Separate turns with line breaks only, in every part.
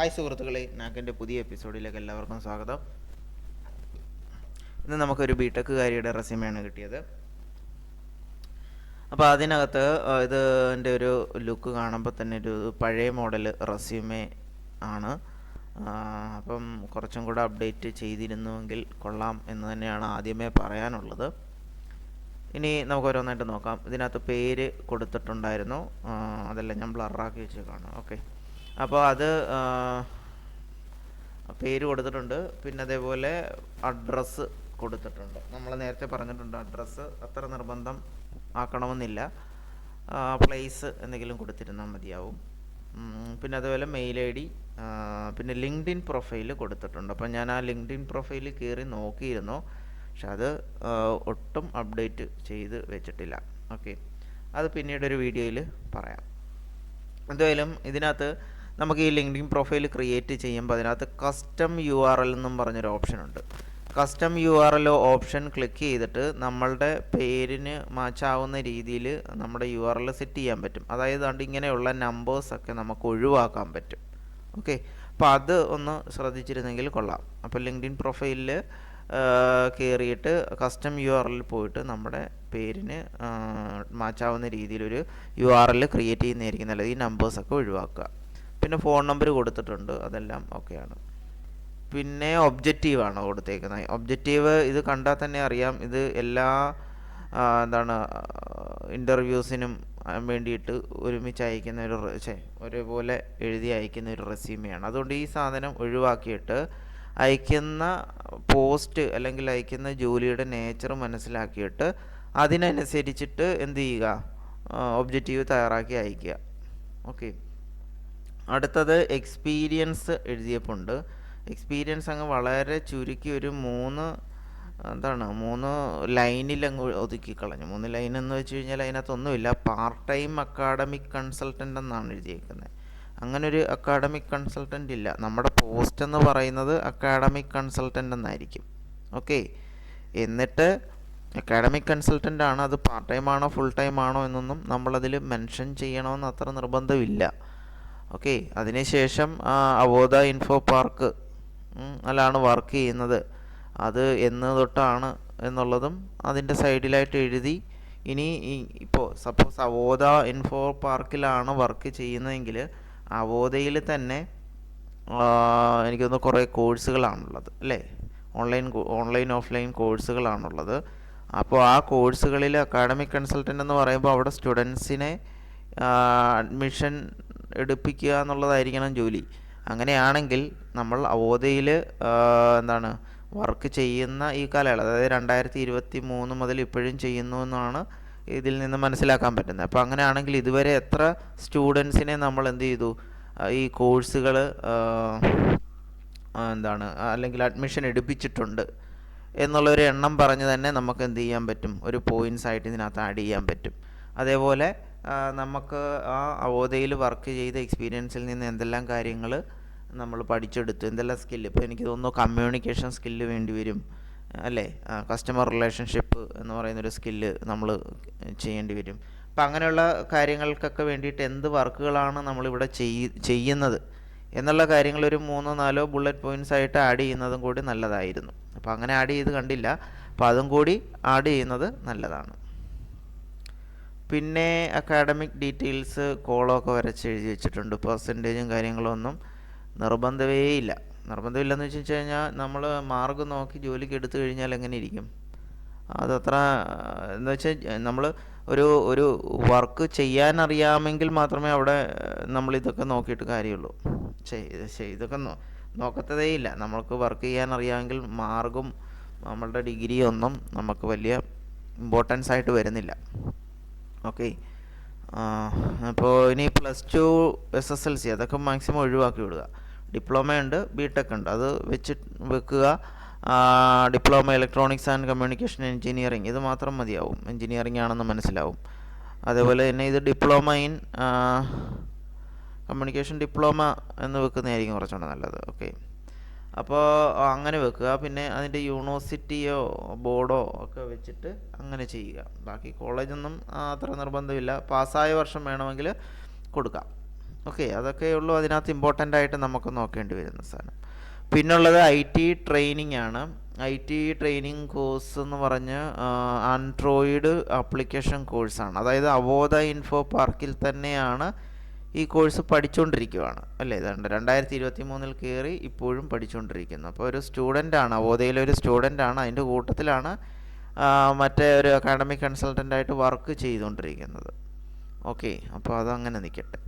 Hi സുഹൃത്തുക്കളെ നാക്കിന്റെ പുതിയ എപ്പിസോഡിലേക്ക് എല്ലാവർക്കും സ്വാഗതം. ഇന്ന് നമുക്കൊരു ബിടെക്കുകാരിയുടെ റെസ്യൂമെയാണ് കിട്ടിയത്. അപ്പോൾ അതിനകത്ത് ഇത് ഇതിന്റെ ഒരു ലുക്ക് കാണുമ്പോൾ തന്നെ ഒരു പഴയ മോഡൽ റെസ്യൂമേ ആണ്. അപ്പം കുറച്ചും കൂടെ അപ്ഡേറ്റ് ചെയ്തിരുന്നുവെങ്കിൽ കൊള്ളാം എന്ന് തന്നെയാണ് ആദ്യമേ പറയാനുള്ളത്. ഇനി നമുക്ക് ഓരോന്നായിട്ട് നോക്കാം. ഇതിനകത്ത് പേര് കൊടുത്തിട്ടുണ്ടായിരുന്നു. അതെല്ലാം ഞാൻ ബ്ലറാക്കി വെച്ച് കാണാം ഓക്കെ. അപ്പോൾ അത് പേര് കൊടുത്തിട്ടുണ്ട്. പിന്നെ അതേപോലെ അഡ്രസ്സ് കൊടുത്തിട്ടുണ്ട്. നമ്മൾ നേരത്തെ പറഞ്ഞിട്ടുണ്ട് അഡ്രസ്സ് അത്ര നിർബന്ധം ആക്കണമെന്നില്ല. പ്ലേസ് എന്തെങ്കിലും കൊടുത്തിരുന്നാൽ മതിയാവും. പിന്നെ അതുപോലെ മെയിൽ ഐ ഡി പിന്നെ ലിങ്ക്ഡിൻ പ്രൊഫൈൽ കൊടുത്തിട്ടുണ്ട്. അപ്പോൾ ഞാൻ ആ ലിങ്ക്ഡിൻ പ്രൊഫൈൽ കയറി നോക്കിയിരുന്നു. പക്ഷെ അത് ഒട്ടും അപ്ഡേറ്റ് ചെയ്ത് വെച്ചിട്ടില്ല. ഓക്കെ. അത് പിന്നീടൊരു വീഡിയോയിൽ പറയാം. എന്തായാലും ഇതിനകത്ത് നമുക്ക് ഈ ലിങ്ക്ഡിൻ പ്രൊഫൈൽ ക്രിയേറ്റ് ചെയ്യുമ്പോൾ അതിനകത്ത് കസ്റ്റം യു ആർ എൽ എന്നും പറഞ്ഞൊരു ഓപ്ഷൻ ഉണ്ട്. Custom U R L option click ചെയ്തിട്ട് നമ്മളുടെ പേരിന് മാച്ചാവുന്ന രീതിയിൽ നമ്മുടെ യു ആർ എൽ സെറ്റ് ചെയ്യാൻ പറ്റും. അതായത് കണ്ട് ഇങ്ങനെയുള്ള നമ്പേഴ്സൊക്കെ നമുക്ക് ഒഴിവാക്കാൻ പറ്റും. ഓക്കെ അപ്പോൾ അത് ഒന്ന് ശ്രദ്ധിച്ചിരുന്നെങ്കിൽ കൊള്ളാം. അപ്പോൾ ലിങ്ക്ഡിൻ പ്രൊഫൈലിൽ കയറിയിട്ട് കസ്റ്റം യു ആർ എല്ലിൽ പോയിട്ട് നമ്മുടെ പേരിന് മാച്ചാവുന്ന രീതിയിലൊരു യു ആർ എൽ ക്രിയേറ്റ് ചെയ്യുന്നതായിരിക്കും നല്ലത്. ഈ നമ്പേഴ്സൊക്കെ ഒഴിവാക്കുക. പിന്നെ ഫോൺ നമ്പർ കൊടുത്തിട്ടുണ്ട്. അതെല്ലാം ഓക്കെയാണ് പിന്നെ ഒബ്ജക്റ്റീവാണ് കൊടുത്തേക്കുന്നത്. ഒബ്ജക്റ്റീവ് ഇത് കണ്ടാൽ തന്നെ അറിയാം. ഇത് എല്ലാ എന്താണ് ഇന്റർവ്യൂസിനും വേണ്ടിയിട്ട് ഒരുമിച്ച് അയക്കുന്ന ഒരു ഒരേപോലെ എഴുതി അയക്കുന്ന ഒരു റെസ്യൂമെയാണ് അതുകൊണ്ട് ഈ സാധനം ഒഴിവാക്കിയിട്ട് അയക്കുന്ന പോസ്റ്റ് അല്ലെങ്കിൽ അയക്കുന്ന ജോലിയുടെ നേച്ചർ മനസ്സിലാക്കിയിട്ട് അതിനനുസരിച്ചിട്ട് എന്ത് ചെയ്യുക? ഒബ്ജക്റ്റീവ് തയ്യാറാക്കി അയക്കുക. ഓക്കെ അടുത്തത് എക്സ്പീരിയൻസ് എഴുതിയപ്പോണ്ട്. എക്സ്പീരിയൻസ് അങ്ങ് വളരെ ചുരുക്കി ഒരു മൂന്ന് എന്താണ് മൂന്ന് ലൈനിൽ അങ്ങ് ഒതുക്കി കളഞ്ഞു. മൂന്ന് ലൈൻ എന്ന് വെച്ച് കഴിഞ്ഞാൽ അതിനകത്തൊന്നുമില്ല പാർട്ട് ടൈം അക്കാഡമിക് കൺസൾട്ടന്റ് എന്നാണ് എഴുതിയേക്കുന്നത്. അങ്ങനെ ഒരു അക്കാഡമിക് കൺസൾട്ടന്റ് ഇല്ല. നമ്മുടെ പോസ്റ്റ് എന്ന് പറയുന്നത് അക്കാഡമിക് കൺസൾട്ടന്റ് എന്നായിരിക്കും. ഓക്കെ. എന്നിട്ട് അക്കാഡമിക് കൺസൾട്ടന്റ് ആണ് അത് പാർട്ട് ടൈം ആണോ ഫുൾ ടൈം ആണോ എന്നൊന്നും നമ്മളതിൽ മെൻഷൻ ചെയ്യണമെന്ന് അത്ര നിർബന്ധമില്ല. ഓക്കെ അതിനുശേഷം അവോധ ഇൻഫോ പാർക്ക് അല്ലാണ് വർക്ക് ചെയ്യുന്നത്. അത് എന്ന് തൊട്ടാണ് എന്നുള്ളതും അതിന്റെ സൈഡിലായിട്ട് എഴുതി. ഇനി ഇപ്പോൾ സപ്പോസ് അവോധ ഇൻഫോ പാർക്കിലാണ് വർക്ക് ചെയ്യുന്നതെങ്കിൽ അവോധയിൽ തന്നെ എനിക്ക് തോന്നുന്നു കുറേ കോഴ്സുകളാണുള്ളത് അല്ലേ? ഓൺലൈൻ ഓൺലൈൻ ഓഫ്ലൈൻ കോഴ്സുകളാണുള്ളത് അപ്പോൾ ആ കോഴ്സുകളിൽ അക്കാഡമിക് കൺസൾട്ടന്റ് എന്ന് പറയുമ്പോൾ അവിടെ സ്റ്റുഡൻസിനെ അഡ്മിഷൻ എടുപ്പിക്കുക എന്നുള്ളതായിരിക്കണം ജോലി. അങ്ങനെയാണെങ്കിൽ നമ്മൾ അവോധയിൽ എന്താണ് വർക്ക് ചെയ്യുന്ന ഈ കാലയളവ് അതായത് രണ്ടായിരത്തി ഇരുപത്തി മൂന്ന് മുതൽ ഇപ്പോഴും ചെയ്യുന്നു എന്നാണ് ഇതിൽ നിന്ന് മനസ്സിലാക്കാൻ പറ്റുന്നത്. അപ്പോൾ അങ്ങനെയാണെങ്കിൽ ഇതുവരെ എത്ര സ്റ്റുഡൻസിനെ നമ്മൾ എന്ത് ചെയ്തു? ഈ കോഴ്സുകൾ എന്താണ് അല്ലെങ്കിൽ അഡ്മിഷൻ എടുപ്പിച്ചിട്ടുണ്ട് എന്നുള്ളൊരു എണ്ണം പറഞ്ഞ് തന്നെ നമുക്ക് എന്ത് ചെയ്യാൻ പറ്റും? ഒരു പോയിൻസ് ആയിട്ട് ഇതിനകത്ത് ആഡ് ചെയ്യാൻ പറ്റും. അതേപോലെ നമുക്ക് ആ അവോധയിൽ വർക്ക് ചെയ്ത എക്സ്പീരിയൻസിൽ നിന്ന് എന്തെല്ലാം കാര്യങ്ങൾ നമ്മൾ പഠിച്ചെടുത്തു എന്തെല്ലാം സ്കില്ല് ഇപ്പോൾ എനിക്ക് തോന്നുന്നു കമ്മ്യൂണിക്കേഷൻ സ്കില്ല് വേണ്ടി വരും അല്ലേ? കസ്റ്റമർ റിലേഷൻഷിപ്പ് എന്ന് പറയുന്നൊരു സ്കില്ല് നമ്മൾ ചെയ്യേണ്ടി വരും. അപ്പം അങ്ങനെയുള്ള കാര്യങ്ങൾക്കൊക്കെ വേണ്ടിയിട്ട് എന്ത് വർക്കുകളാണ് നമ്മളിവിടെ ചെയ് ചെയ്യുന്നത്? എന്നുള്ള കാര്യങ്ങൾ ഒരു മൂന്നോ നാലോ ബുള്ളറ്റ് പോയിന്റ്സ് ആയിട്ട് ആഡ് ചെയ്യുന്നതും കൂടി നല്ലതായിരുന്നു. അപ്പോൾ അങ്ങനെ ആഡ് ചെയ്ത് കണ്ടില്ല. അപ്പോൾ അതും കൂടി ആഡ് ചെയ്യുന്നത് നല്ലതാണ്. പിന്നെ അക്കാഡമിക് ഡീറ്റെയിൽസ് കോളൊക്കെ വരച്ച് എഴുതി വെച്ചിട്ടുണ്ട്. പെർസെന്റേജും കാര്യങ്ങളൊന്നും നിർബന്ധമേ ഇല്ല. നിർബന്ധമില്ലെന്ന് വെച്ച് കഴിഞ്ഞാൽ നമ്മൾ മാർഗ് നോക്കി ജോലിക്ക് എടുത്തു കഴിഞ്ഞാൽ എങ്ങനെ ഇരിക്കും? അതത്ര എന്ന് വെച്ചാൽ നമ്മൾ ഒരു ഒരു വർക്ക് ചെയ്യാൻ അറിയാമെങ്കിൽ മാത്രമേ അവിടെ നമ്മൾ ഇതൊക്കെ നോക്കിയിട്ട് കാര്യമുള്ളൂ. ഇതൊക്കെ നോക്കത്തതേ ഇല്ല. നമ്മൾക്ക് വർക്ക് ചെയ്യാൻ അറിയാമെങ്കിൽ മാർഗും നമ്മളുടെ ഡിഗ്രിയൊന്നും നമുക്ക് വലിയ ഇമ്പോർട്ടൻസ് ആയിട്ട് വരുന്നില്ല. ഓക്കെ. അപ്പോൾ ഇനി plus two S S L C അതൊക്കെ മാക്സിമം ഒഴിവാക്കി വിടുക. ഡിപ്ലോമ ഉണ്ട് ബി ടെക് ഉണ്ട്. അത് വെച്ച് വെക്കുക. Diploma electronics and communication engineering ഇത് മാത്രം മതിയാവും. എഞ്ചിനീയറിംഗ് ആണെന്ന് മനസ്സിലാവും. അതേപോലെ തന്നെ ഇത് ഡിപ്ലോമ ഇൻ കമ്മ്യൂണിക്കേഷൻ ഡിപ്ലോമ എന്ന് വെക്കുന്നതായിരിക്കും കുറച്ചുകൂടെ നല്ലത്. ഓക്കെ. അപ്പോൾ അങ്ങനെ വെക്കുക. പിന്നെ അതിന്റെ യൂണിവേഴ്സിറ്റിയോ ബോർഡോ ഒക്കെ വെച്ചിട്ട് അങ്ങനെ ചെയ്യുക. ബാക്കി കോളേജൊന്നും അത്ര നിർബന്ധമില്ല. പാസ്സായ വർഷം വേണമെങ്കിൽ കൊടുക്കാം. ഓക്കെ അതൊക്കെ ഉള്ളൂ. അതിനകത്ത് ഇമ്പോർട്ടന്റ് ആയിട്ട് നമുക്ക് നോക്കേണ്ടി വരുന്ന സാധനം. പിന്നുള്ളത് ഐ ടി ട്രെയിനിങ് ആണ്. ഐ ടി ട്രെയിനിങ് കോഴ്സ് എന്ന് പറഞ്ഞ് ആൻഡ്രോയിഡ് ആപ്ലിക്കേഷൻ കോഴ്സാണ് അതായത് അവോധ ഇൻഫോ പാർക്കിൽ തന്നെയാണ് ഈ കോഴ്സ് പഠിച്ചുകൊണ്ടിരിക്കുകയാണ് അല്ലേ? ഇതുണ്ട് രണ്ടായിരത്തി ഇരുപത്തി മൂന്നിൽ കയറി ഇപ്പോഴും പഠിച്ചുകൊണ്ടിരിക്കുന്നു അപ്പോൾ ഒരു സ്റ്റുഡന്റാണ് അവോധയിലെ ഒരു സ്റ്റുഡന്റാണ് അതിന്റെ കൂട്ടത്തിലാണ് മറ്റേ ഒരു അക്കാഡമിക് കൺസൾട്ടന്റായിട്ട് വർക്ക് ചെയ്തുകൊണ്ടിരിക്കുന്നത് ഓക്കെ അപ്പോൾ അതങ്ങനെ നിൽക്കട്ടെ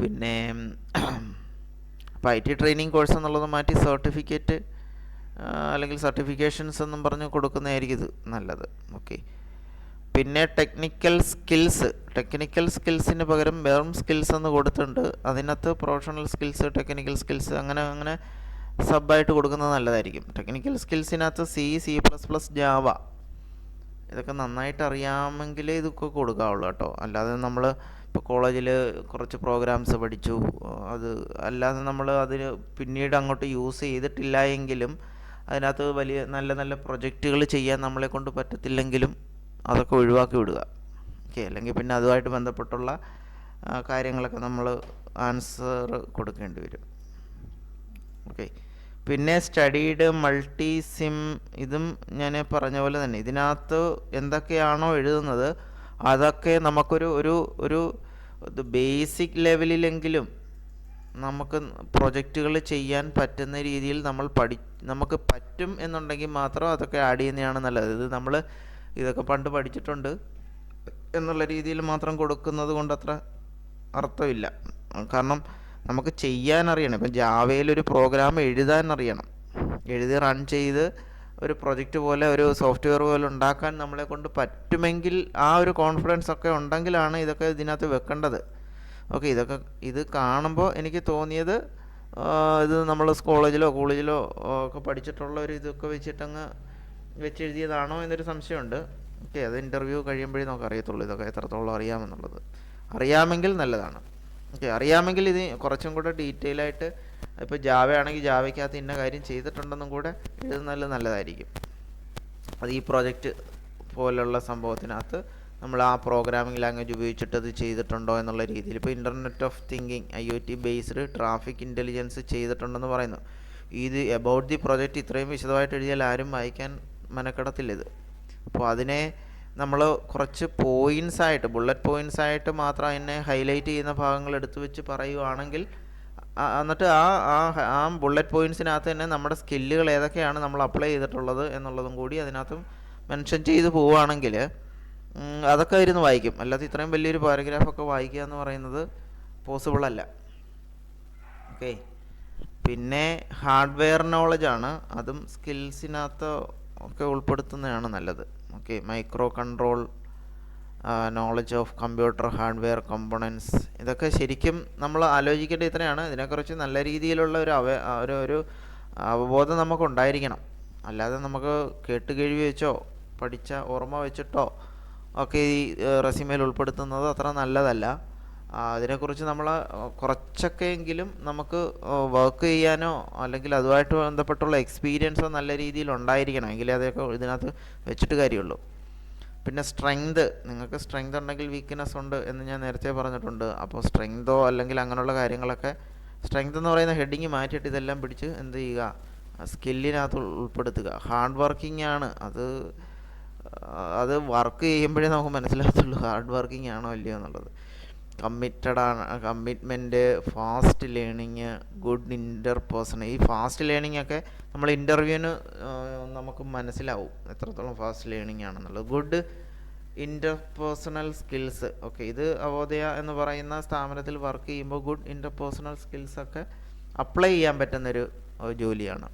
പിന്നെ അപ്പോൾ ഐ ടി ട്രെയിനിങ് കോഴ്സ് എന്നുള്ളത് മാറ്റി സർട്ടിഫിക്കറ്റ് അല്ലെങ്കിൽ സർട്ടിഫിക്കേഷൻസ് എന്നും പറഞ്ഞ് കൊടുക്കുന്നതായിരിക്കും ഇത് നല്ലത്. ഓക്കെ. പിന്നെ ടെക്നിക്കൽ സ്കിൽസ് ടെക്നിക്കൽ സ്കിൽസിന് പകരം വെറും സ്കിൽസ് എന്ന് കൊടുത്തിട്ടുണ്ട്. അതിനകത്ത് പ്രൊഫഷണൽ സ്കിൽസ് ടെക്നിക്കൽ സ്കിൽസ് അങ്ങനെ അങ്ങനെ സബായിട്ട് കൊടുക്കുന്നത് നല്ലതായിരിക്കും. Technical സ്കിൽസിനകത്ത് C C plus plus java ഇതൊക്കെ നന്നായിട്ട് അറിയാമെങ്കിലേ ഇതൊക്കെ കൊടുക്കാവുള്ളൂ കേട്ടോ. അല്ലാതെ നമ്മൾ ഇപ്പോൾ കോളേജിൽ കുറച്ച് പ്രോഗ്രാംസ് പഠിച്ചു. അത് അല്ലാതെ നമ്മൾ അതിന് പിന്നീട് അങ്ങോട്ട് യൂസ് ചെയ്തിട്ടില്ല എങ്കിലും അതിനകത്ത് വലിയ നല്ല നല്ല പ്രൊജക്റ്റുകൾ ചെയ്യാൻ നമ്മളെ കൊണ്ട് പറ്റത്തില്ലെങ്കിലും അതൊക്കെ ഒഴിവാക്കി വിടുക. ഓക്കെ അല്ലെങ്കിൽ പിന്നെ അതുമായിട്ട് ബന്ധപ്പെട്ടുള്ള കാര്യങ്ങളൊക്കെ നമ്മൾ ആൻസർ കൊടുക്കേണ്ടി വരും. ഓക്കെ പിന്നെ സ്റ്റഡീഡ് മൾട്ടി സിം ഇതും ഞാൻ പറഞ്ഞ പോലെ തന്നെ ഇതിനകത്ത് എന്തൊക്കെയാണോ എഴുതുന്നത് അതൊക്കെ നമുക്കൊരു ഒരു ഒരു ബേസിക് ലെവലിലെങ്കിലും നമുക്ക് പ്രൊജക്റ്റുകൾ ചെയ്യാൻ പറ്റുന്ന രീതിയിൽ നമ്മൾ പഠി നമുക്ക് പറ്റും എന്നുണ്ടെങ്കിൽ മാത്രം അതൊക്കെ ആഡ് ചെയ്യുന്നതാണ് നല്ലത്. ഇത് നമ്മൾ ഇതൊക്കെ പണ്ട് പഠിച്ചിട്ടുണ്ട്. എന്നുള്ള രീതിയിൽ മാത്രം കൊടുക്കുന്നത് കൊണ്ട് അത്ര അർത്ഥമില്ല. കാരണം നമുക്ക് ചെയ്യാൻ അറിയണം ഇപ്പം ജാവയിൽ ഒരു പ്രോഗ്രാം എഴുതാൻ അറിയണം എഴുതി റൺ ചെയ്ത് ഒരു പ്രൊജക്റ്റ് പോലെ ഒരു സോഫ്റ്റ്വെയർ പോലെ ഉണ്ടാക്കാൻ നമ്മളെ കൊണ്ട് പറ്റുമെങ്കിൽ ആ ഒരു കോൺഫിഡൻസ് ഒക്കെ ഉണ്ടെങ്കിലാണ് ഇതൊക്കെ ഇതിനകത്ത് വെക്കേണ്ടത്. ഓക്കെ ഇതൊക്കെ ഇത് കാണുമ്പോൾ എനിക്ക് തോന്നിയത് ഇത് നമ്മൾ കോളേജിലോ കോളേജിലോ ഒക്കെ പഠിച്ചിട്ടുള്ള ഒരു ഇതൊക്കെ വെച്ചിട്ടങ്ങ് വെച്ചെഴുതിയതാണോ എന്നൊരു സംശയമുണ്ട്. ഓക്കെ അത് ഇന്റർവ്യൂ കഴിയുമ്പോഴേ നമുക്ക് അറിയത്തുള്ളൂ ഇതൊക്കെ എത്രത്തോളം അറിയാമെന്നുള്ളത്. അറിയാമെങ്കിൽ നല്ലതാണ്. ഓക്കെ അറിയാമെങ്കിൽ ഇത് കുറച്ചും കൂടെ ഡീറ്റെയിൽ ആയിട്ട് ഇപ്പോൾ ജാവ ആണെങ്കിൽ ജാവയ്ക്കകത്ത് ഇന്ന കാര്യം ചെയ്തിട്ടുണ്ടെന്നും കൂടെ എഴുതുന്നത് നല്ലതായിരിക്കും. അത് ഈ പ്രോജക്റ്റ് പോലുള്ള സംഭവത്തിനകത്ത് നമ്മൾ ആ പ്രോഗ്രാമിംഗ് ലാംഗ്വേജ് ഉപയോഗിച്ചിട്ട് അത് ചെയ്തിട്ടുണ്ടോ എന്നുള്ള രീതിയിൽ. ഇപ്പോൾ internet of thinking I O T based traffic intelligence ചെയ്തിട്ടുണ്ടെന്ന് പറയുന്നു. ഇത് എബൌട്ട് ദി പ്രോജക്റ്റ് ഇത്രയും വിശദമായിട്ട് എഴുതിയാൽ ആരും വായിക്കാൻ മെനക്കെടത്തില്ല ഇത് അപ്പോൾ അതിനെ നമ്മൾ കുറച്ച് പോയിൻസ് ആയിട്ട് ബുള്ളറ്റ് പോയിൻസ് ആയിട്ട് മാത്രം അതിനെ ഹൈലൈറ്റ് ചെയ്യുന്ന ഭാഗങ്ങൾ എടുത്തു വെച്ച് പറയുവാണെങ്കിൽ എന്നിട്ട് ആ ആ ആ ബുള്ളറ്റ് പോയിൻസിനകത്ത് തന്നെ നമ്മുടെ സ്കില്ലുകൾ ഏതൊക്കെയാണ് നമ്മൾ അപ്ലൈ ചെയ്തിട്ടുള്ളത് എന്നുള്ളതും കൂടി അതിനകത്ത് മെൻഷൻ ചെയ്ത് പോവുകയാണെങ്കിൽ അതൊക്കെ ഇരുന്ന് വായിക്കും. അല്ലാതെ ഇത്രയും വലിയൊരു പാരഗ്രാഫൊക്കെ വായിക്കുക എന്ന് പറയുന്നത് പോസിബിൾ അല്ല. ഓക്കെ പിന്നെ ഹാർഡ്വെയർ നോളജാണ് അതും സ്കിൽസിനകത്ത് ഒക്കെ ഉൾപ്പെടുത്തുന്നതാണ് നല്ലത്. Okay micro control knowledge of computer hardware components ഇതൊക്കെ ശരിക്കും നമ്മൾ ആലോചിക്കേണ്ട ഇത്രയാണ്. ഇതിനെക്കുറിച്ച് നല്ല രീതിയിലുള്ള ഒരു അവ ഒരു ഒരു അവബോധം നമുക്കുണ്ടായിരിക്കണം. അല്ലാതെ നമുക്ക് കേട്ട് കേൾവി വെച്ചോ പഠിച്ച ഓർമ്മ വെച്ചിട്ടോ ഒക്കെ ഈ റെസ്യൂമേൽ ഉൾപ്പെടുത്തുന്നത് അത്ര നല്ലതല്ല. അതിനെക്കുറിച്ച് നമ്മൾ കുറച്ചൊക്കെയെങ്കിലും നമുക്ക് വർക്ക് ചെയ്യാനോ അല്ലെങ്കിൽ അതുമായിട്ട് ബന്ധപ്പെട്ടുള്ള എക്സ്പീരിയൻസോ നല്ല രീതിയിൽ ഉണ്ടായിരിക്കണം. എങ്കിലേ അതൊക്കെ ഇതിനകത്ത് വെച്ചിട്ട് കാര്യമുള്ളൂ. പിന്നെ സ്ട്രെങ്ത് നിങ്ങൾക്ക് സ്ട്രെങ്ത് ഉണ്ടെങ്കിൽ വീക്ക്നെസ് ഉണ്ട് എന്ന് ഞാൻ നേരത്തെ പറഞ്ഞിട്ടുണ്ട്. അപ്പോൾ സ്ട്രെങ്തോ അല്ലെങ്കിൽ അങ്ങനെയുള്ള കാര്യങ്ങളൊക്കെ സ്ട്രെങ്ത് എന്ന് പറയുന്ന ഹെഡിങ് മാറ്റിയിട്ട് ഇതെല്ലാം പിടിച്ച് എന്ത് ചെയ്യുക? സ്കില്ലിനകത്ത് ഉൾപ്പെടുത്തുക. ഹാർഡ് വർക്കിംഗ് ആണ്. അത് അത് വർക്ക് ചെയ്യുമ്പോഴേ നമുക്ക് മനസ്സിലാകത്തുള്ളൂ. ഹാർഡ് വർക്കിംഗ് ആണോ അല്ലയോ എന്നുള്ളത്. കമ്മിറ്റഡ് ആണ് commitment fast learning good interpersonal ഈ ഫാസ്റ്റ് ലേണിംഗ് ഒക്കെ നമ്മൾ ഇന്റർവ്യൂവിന് നമുക്ക് മനസ്സിലാവും എത്രത്തോളം ഫാസ്റ്റ് ലേണിംഗ് ആണെന്നുള്ളത്. ഗുഡ് ഇന്റർപേഴ്സണൽ സ്കിൽസ് ഓക്കെ ഇത് അവോദയ എന്ന് പറയുന്ന സ്ഥാപനത്തിൽ വർക്ക് ചെയ്യുമ്പോൾ ഗുഡ് ഇന്റർപേഴ്സണൽ സ്കിൽസ് ഒക്കെ അപ്ലൈ ചെയ്യാൻ പറ്റുന്നൊരു ജോലിയാണ്.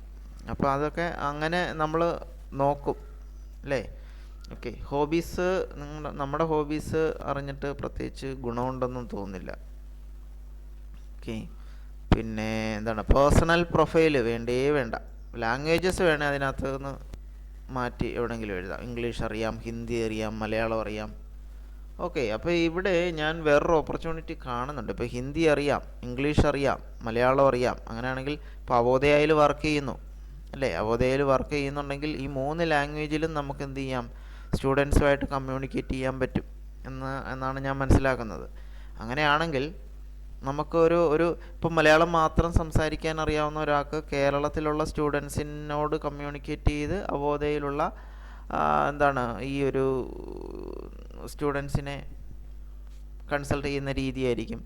അപ്പോൾ അതൊക്കെ അങ്ങനെ നമ്മൾ നോക്കും അല്ലേ? ഓക്കെ ഹോബീസ് നിങ്ങളുടെ നമ്മുടെ ഹോബീസ് അറിഞ്ഞിട്ട് പ്രത്യേകിച്ച് ഗുണമുണ്ടെന്നും തോന്നുന്നില്ല. ഓക്കെ പിന്നെ എന്താണ്? പേഴ്സണൽ പ്രൊഫൈൽ വേണ്ടേ വേണ്ട. ലാംഗ്വേജസ് വേണേൽ അതിനകത്ത് നിന്ന് മാറ്റി എവിടെയെങ്കിലും എഴുതാം. ഇംഗ്ലീഷ് അറിയാം ഹിന്ദി അറിയാം മലയാളം അറിയാം. ഓക്കെ അപ്പോൾ ഇവിടെ ഞാൻ വേറൊരു ഓപ്പർച്യൂണിറ്റി കാണുന്നുണ്ട്. ഇപ്പോൾ ഹിന്ദി അറിയാം ഇംഗ്ലീഷ് അറിയാം മലയാളം അറിയാം. അങ്ങനെയാണെങ്കിൽ ഇപ്പോൾ അവോദയയിൽ വർക്ക് ചെയ്യുന്നു. അല്ലേ? അവോദയയിൽ വർക്ക് ചെയ്യുന്നുണ്ടെങ്കിൽ ഈ മൂന്ന് ലാംഗ്വേജിലും നമുക്ക് എന്ത് ചെയ്യാം? സ്റ്റുഡൻസുമായിട്ട് കമ്മ്യൂണിക്കേറ്റ് ചെയ്യാൻ പറ്റും എന്ന് എന്നാണ് ഞാൻ മനസ്സിലാക്കുന്നത്. അങ്ങനെയാണെങ്കിൽ നമുക്കൊരു ഒരു ഇപ്പം മലയാളം മാത്രം സംസാരിക്കാൻ അറിയാവുന്ന ഒരാൾക്ക് കേരളത്തിലുള്ള സ്റ്റുഡൻസിനോട് കമ്മ്യൂണിക്കേറ്റ് ചെയ്ത് അവോധയിലുള്ള എന്താണ് ഈ ഒരു സ്റ്റുഡൻസിനെ കൺസൾട്ട് ചെയ്യുന്ന രീതിയായിരിക്കും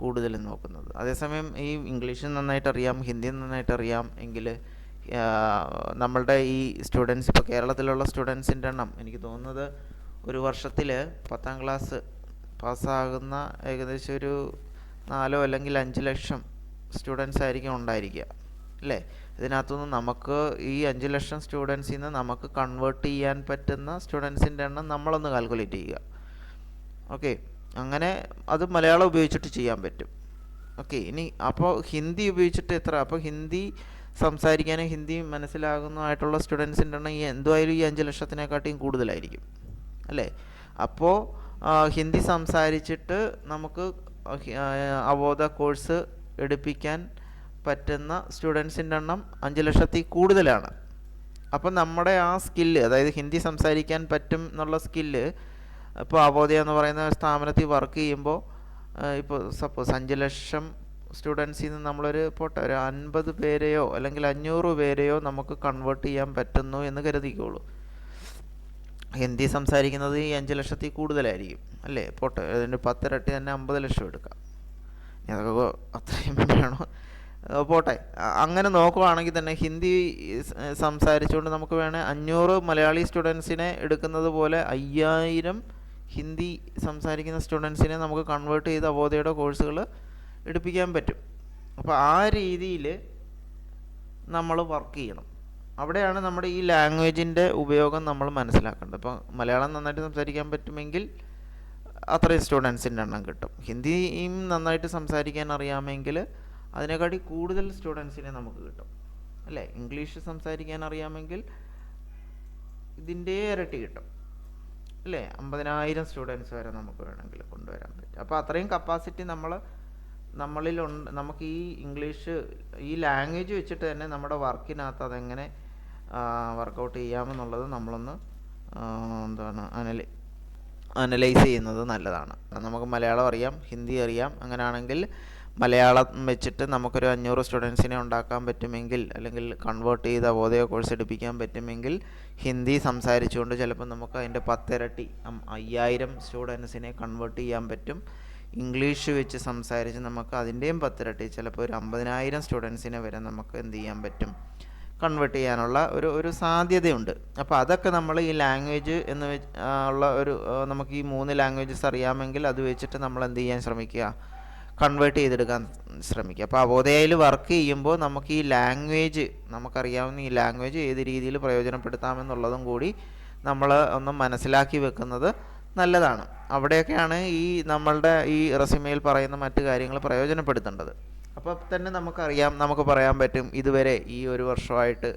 കൂടുതലും നോക്കുന്നത്. അതേസമയം ഈ ഇംഗ്ലീഷ് നന്നായിട്ട് അറിയാം ഹിന്ദി നന്നായിട്ട് അറിയാം എങ്കിൽ നമ്മളുടെ ഈ സ്റ്റുഡൻസ് ഇപ്പോൾ കേരളത്തിലുള്ള സ്റ്റുഡൻസിന്റെ എണ്ണം എനിക്ക് തോന്നുന്നത് ഒരു വർഷത്തിൽ പത്താം ക്ലാസ് പാസ്സാകുന്ന ഏകദേശം ഒരു നാലോ അല്ലെങ്കിൽ അഞ്ച് ലക്ഷം സ്റ്റുഡൻസ് ആയിരിക്കും ഉണ്ടായിരിക്കുക അല്ലേ? ഇതിനകത്തുനിന്ന് നമുക്ക് ഈ അഞ്ച് ലക്ഷം സ്റ്റുഡൻസിൽ നിന്ന് നമുക്ക് കൺവേർട്ട് ചെയ്യാൻ പറ്റുന്ന സ്റ്റുഡൻസിന്റെ എണ്ണം നമ്മളൊന്ന് കാൽക്കുലേറ്റ് ചെയ്യുക. ഓക്കെ അങ്ങനെ അത് മലയാളം ഉപയോഗിച്ചിട്ട് ചെയ്യാൻ പറ്റും. ഓക്കെ ഇനി അപ്പോൾ ഹിന്ദി ഉപയോഗിച്ചിട്ട് എത്ര? അപ്പോൾ ഹിന്ദി സംസാരിക്കാനും ഹിന്ദി മനസ്സിലാകുന്നതായിട്ടുള്ള സ്റ്റുഡൻസിന്റെ എണ്ണം ഈ എന്തുമായാലും ഈ അഞ്ച് ലക്ഷത്തിനെക്കാട്ടിയും കൂടുതലായിരിക്കും. അല്ലേ? അപ്പോൾ ഹിന്ദി സംസാരിച്ചിട്ട് നമുക്ക് അവബോധ കോഴ്സ് എടുപ്പിക്കാൻ പറ്റുന്ന സ്റ്റുഡൻസിന്റെ എണ്ണം അഞ്ച് ലക്ഷത്തിൽ കൂടുതലാണ്. അപ്പം നമ്മുടെ ആ സ്കില്ല് അതായത് ഹിന്ദി സംസാരിക്കാൻ പറ്റും എന്നുള്ള സ്കില്ല് ഇപ്പോൾ അവോധയ എന്ന് പറയുന്ന സ്ഥാപനത്തിൽ വർക്ക് ചെയ്യുമ്പോൾ ഇപ്പോൾ സപ്പോസ് അഞ്ച് ലക്ഷം സ്റ്റുഡൻസിൽ നിന്ന് നമ്മളൊരു പോട്ടെ ഒരു അൻപത് പേരെയോ അല്ലെങ്കിൽ അഞ്ഞൂറ് പേരെയോ നമുക്ക് കൺവേർട്ട് ചെയ്യാൻ പറ്റുന്നു എന്ന് കരുതിക്കോളൂ. ഹിന്ദി സംസാരിക്കുന്നത് ഈ അഞ്ച് ലക്ഷത്തിൽ കൂടുതലായിരിക്കും അല്ലേ? പോട്ടെ അതിന്റെ പത്തിരട്ടി തന്നെ അമ്പത് ലക്ഷം എടുക്കാം. അതൊക്കെ അത്രയും വേണോ? പോട്ടെ അങ്ങനെ നോക്കുവാണെങ്കിൽ തന്നെ ഹിന്ദി സംസാരിച്ചുകൊണ്ട് നമുക്ക് വേണേൽ അഞ്ഞൂറ് മലയാളി സ്റ്റുഡൻസിനെ എടുക്കുന്നത് പോലെ അയ്യായിരം ഹിന്ദി സംസാരിക്കുന്ന സ്റ്റുഡൻസിനെ നമുക്ക് കൺവേർട്ട് ചെയ്ത് അവോധയുടെ കോഴ്സുകൾ എടുപ്പിക്കാൻ പറ്റും. അപ്പോൾ ആ രീതിയിൽ നമ്മൾ വർക്ക് ചെയ്യണം. അവിടെയാണ് നമ്മുടെ ഈ ലാംഗ്വേജിന്റെ ഉപയോഗം നമ്മൾ മനസ്സിലാക്കേണ്ടത്. ഇപ്പോൾ മലയാളം നന്നായിട്ട് സംസാരിക്കാൻ പറ്റുമെങ്കിൽ അത്രയും സ്റ്റുഡൻസിന്റെ എണ്ണം കിട്ടും. ഹിന്ദിയും നന്നായിട്ട് സംസാരിക്കാൻ അറിയാമെങ്കിൽ അതിനെക്കാട്ടി കൂടുതൽ സ്റ്റുഡൻസിനെ നമുക്ക് കിട്ടും. അല്ലേ? ഇംഗ്ലീഷ് സംസാരിക്കാൻ അറിയാമെങ്കിൽ ഇതിന്റെ ഇരട്ടി കിട്ടും. അല്ലേ? അമ്പതിനായിരം സ്റ്റുഡൻസ് വരെ നമുക്ക് വേണമെങ്കിൽ കൊണ്ടുവരാൻ പറ്റും. അപ്പോൾ അത്രയും കപ്പാസിറ്റി നമ്മൾ നമ്മളിലുണ്ട് നമുക്ക് ഈ ഇംഗ്ലീഷ് ഈ ലാംഗ്വേജ് വെച്ചിട്ട് തന്നെ നമ്മുടെ വർക്കിനകത്ത് അതെങ്ങനെ വർക്കൗട്ട് ചെയ്യാമെന്നുള്ളത് നമ്മളൊന്ന് എന്താണ് അനല അനലൈസ് ചെയ്യുന്നത് നല്ലതാണ്. നമുക്ക് മലയാളം അറിയാം ഹിന്ദി അറിയാം. അങ്ങനെയാണെങ്കിൽ മലയാളം വെച്ചിട്ട് നമുക്കൊരു അഞ്ഞൂറ് സ്റ്റുഡൻസിനെ ഉണ്ടാക്കാൻ പറ്റുമെങ്കിൽ അല്ലെങ്കിൽ കൺവേർട്ട് ചെയ്ത് അവോദയ കോഴ്സ് എടുപ്പിക്കാൻ പറ്റുമെങ്കിൽ ഹിന്ദി സംസാരിച്ചുകൊണ്ട് ചിലപ്പോൾ നമുക്ക് അതിന്റെ പത്തിരട്ടി അയ്യായിരം സ്റ്റുഡൻസിനെ കൺവേർട്ട് ചെയ്യാൻ പറ്റും. ഇംഗ്ലീഷ് വെച്ച് സംസാരിച്ച് നമുക്ക് അതിന്റെയും പത്തിരട്ടി ചിലപ്പോൾ ഒരു അമ്പതിനായിരം സ്റ്റുഡൻസിനെ വരെ നമുക്ക് എന്ത് ചെയ്യാൻ പറ്റും? കൺവേർട്ട് ചെയ്യാനുള്ള ഒരു ഒരു സാധ്യതയുണ്ട്. അപ്പോൾ അതൊക്കെ നമ്മൾ ഈ ലാംഗ്വേജ് എന്ന് വെച്ച് ഉള്ള ഒരു നമുക്ക് ഈ മൂന്ന് ലാംഗ്വേജസ് അറിയാമെങ്കിൽ അത് വെച്ചിട്ട് നമ്മൾ എന്ത് ചെയ്യാൻ ശ്രമിക്കുക? കൺവേർട്ട് ചെയ്തെടുക്കാൻ ശ്രമിക്കുക. അപ്പോൾ അവോധയയിൽ വർക്ക് ചെയ്യുമ്പോൾ നമുക്ക് ഈ ലാംഗ്വേജ് നമുക്കറിയാവുന്ന ഈ ലാംഗ്വേജ് ഏത് രീതിയിൽ പ്രയോജനപ്പെടുത്താമെന്നുള്ളതും കൂടി നമ്മൾ ഒന്ന് മനസ്സിലാക്കി വെക്കുന്നത് നല്ലതാണ്. അവിടെയൊക്കെയാണ് ഈ നമ്മളുടെ ഈ റെസ്യൂമയിൽ പറയുന്ന മറ്റു കാര്യങ്ങൾ പ്രയോജനപ്പെടുത്തേണ്ടത്. അപ്പോൾ തന്നെ നമുക്കറിയാം നമുക്ക് പറയാൻ പറ്റും ഇതുവരെ ഈ ഒരു വർഷമായിട്ട്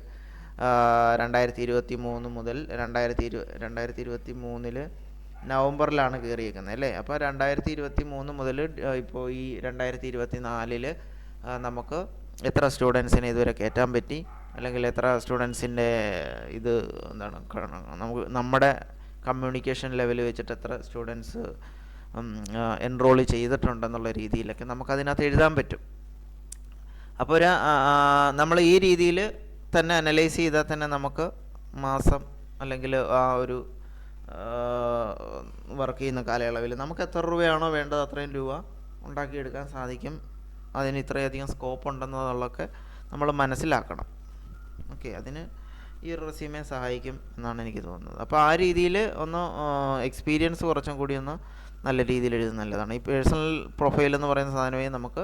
രണ്ടായിരത്തി ഇരുപത്തി മൂന്ന് മുതൽ രണ്ടായിരത്തി ഇരു രണ്ടായിരത്തി ഇരുപത്തി മൂന്നിൽ നവംബറിലാണ് കയറിയേക്കുന്നത് അല്ലേ? അപ്പോൾ രണ്ടായിരത്തി ഇരുപത്തി മൂന്ന് മുതൽ ഇപ്പോൾ ഈ രണ്ടായിരത്തി ഇരുപത്തി നാലിൽ നമുക്ക് എത്ര സ്റ്റുഡൻസിനെ ഇതുവരെ കയറ്റാൻ പറ്റി? അല്ലെങ്കിൽ എത്ര സ്റ്റുഡൻസിന്റെ ഇത് എന്താണ് നമുക്ക് നമ്മുടെ കമ്മ്യൂണിക്കേഷൻ ലെവൽ വെച്ചിട്ട് എത്ര സ്റ്റുഡൻസ് എൻറോൾ ചെയ്തിട്ടുണ്ടെന്നുള്ള രീതിയിലൊക്കെ നമുക്കതിനകത്ത് എഴുതാൻ പറ്റും. അപ്പോൾ ഒരു നമ്മൾ ഈ രീതിയിൽ തന്നെ അനലൈസ് ചെയ്താൽ തന്നെ നമുക്ക് മാസം അല്ലെങ്കിൽ ആ ഒരു വർക്ക് ചെയ്യുന്ന കാലയളവിൽ നമുക്ക് എത്ര രൂപയാണോ വേണ്ടത് അത്രയും രൂപ ഉണ്ടാക്കിയെടുക്കാൻ സാധിക്കും. അതിന് ഇത്രയധികം സ്കോപ്പ് ഉണ്ടെന്നുള്ളതൊക്കെ നമ്മൾ മനസ്സിലാക്കണം. ഓക്കെ അതിന് ഈ റെസ്യൂമെ സഹായിക്കും എന്നാണ് എനിക്ക് തോന്നുന്നത്. അപ്പോൾ ആ രീതിയിൽ ഒന്ന് എക്സ്പീരിയൻസ് കുറച്ചും കൂടി ഒന്ന് നല്ല രീതിയിൽ എഴുതുന്ന നല്ലതാണ്. ഈ പേഴ്സണൽ പ്രൊഫൈൽ എന്ന് പറയുന്ന സാധനമേ നമുക്ക്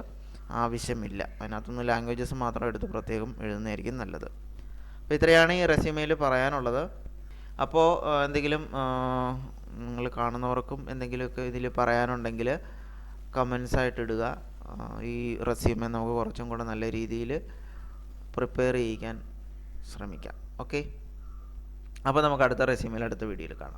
ആവശ്യമില്ല. അതിനകത്തുനിന്ന് ലാംഗ്വേജസ് മാത്രം എടുത്ത് പ്രത്യേകം എഴുതുന്നതായിരിക്കും നല്ലത്. അപ്പോൾ ഇത്രയാണ് ഈ റെസ്യൂമയിൽ പറയാനുള്ളത്. അപ്പോൾ എന്തെങ്കിലും നിങ്ങൾ കാണുന്നവർക്കും എന്തെങ്കിലുമൊക്കെ ഇതിൽ പറയാനുണ്ടെങ്കിൽ കമൻസ് ആയിട്ട് ഇടുക. ഈ റെസ്യൂമെ നമുക്ക് കുറച്ചും കൂടെ നല്ല രീതിയിൽ പ്രിപ്പയർ ചെയ്യിക്കാൻ ശ്രമിക്കാം. ഓക്കെ? അപ്പോൾ നമുക്ക് അടുത്ത റെസ്യൂമിൽ അടുത്ത വീഡിയോയിൽ കാണാം.